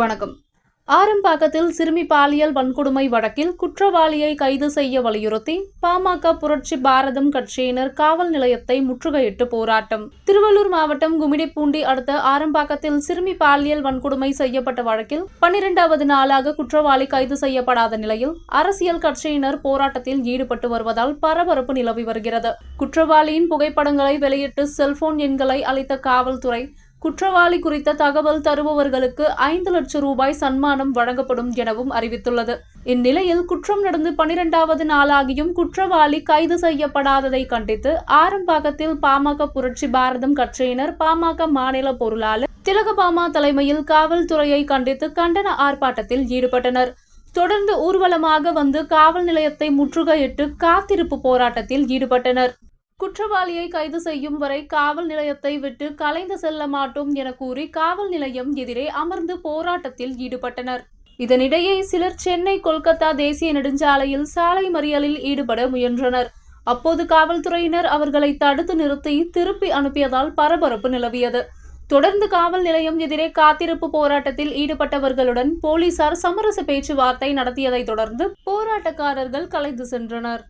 வணக்கம். ஆரம்பாக்கத்தில் சிறுமி பாலியல் வன்கொடுமை வழக்கில் குற்றவாளியை கைது செய்ய வலியுறுத்தி பாமக புரட்சி பாரதம் கட்சியினர் காவல் நிலையத்தை முற்றுகையிட்டு போராட்டம். திருவள்ளூர் மாவட்டம் குமிடிப்பூண்டி அடுத்த ஆரம்பாக்கத்தில் சிறுமி பாலியல் வன்கொடுமை செய்யப்பட்ட வழக்கில் பன்னிரெண்டாவது நாளாக குற்றவாளி கைது செய்யப்படாத நிலையில் அரசியல் கட்சியினர் போராட்டத்தில் ஈடுபட்டு வருவதால் பரபரப்பு நிலவி வருகிறது. குற்றவாளியின் புகைப்படங்களை வெளியிட்டு செல்போன் எண்களை அளித்த காவல்துறை குற்றவாளி குறித்த தகவல் தருபவர்களுக்கு ஐந்து லட்சம் ரூபாய் சன்மானம் வழங்கப்படும் எனவும் அறிவித்துள்ளது. இந்நிலையில் குற்றம் நடந்து பனிரெண்டாவது நாளாகியும் குற்றவாளி கைது செய்யப்படாததை கண்டித்து ஆரம்பாக்கத்தில் பாமக புரட்சி பாரதம் கட்சியினர் பாமக மாநில பொருளாளர் திலகபாமா தலைமையில் காவல்துறையை கண்டித்து கண்டன ஆர்ப்பாட்டத்தில் ஈடுபட்டனர். தொடர்ந்து ஊர்வலமாக வந்து காவல் நிலையத்தை முற்றுகையிட்டு காத்திருப்பு போராட்டத்தில் ஈடுபட்டனர். குற்றவாளியை கைது செய்யும் வரை காவல் நிலையத்தை விட்டு கலைந்து செல்ல மாட்டோம் என கூறி காவல் நிலையம் எதிரே அமர்ந்து போராட்டத்தில் ஈடுபட்டனர். இதனிடையே சிலர் சென்னை கொல்கத்தா தேசிய நெடுஞ்சாலையில் சாலை மறியலில் ஈடுபட முயன்றனர். அப்போது காவல்துறையினர் அவர்களை தடுத்து நிறுத்தி திருப்பி அனுப்பியதால் பரபரப்பு நிலவியது. தொடர்ந்து காவல் நிலையம் எதிரே காத்திருப்பு போராட்டத்தில் ஈடுபட்டவர்களுடன் போலீசார் சமரச பேச்சுவார்த்தை நடத்தியதைத் தொடர்ந்து போராட்டக்காரர்கள் கலைந்து சென்றனர்.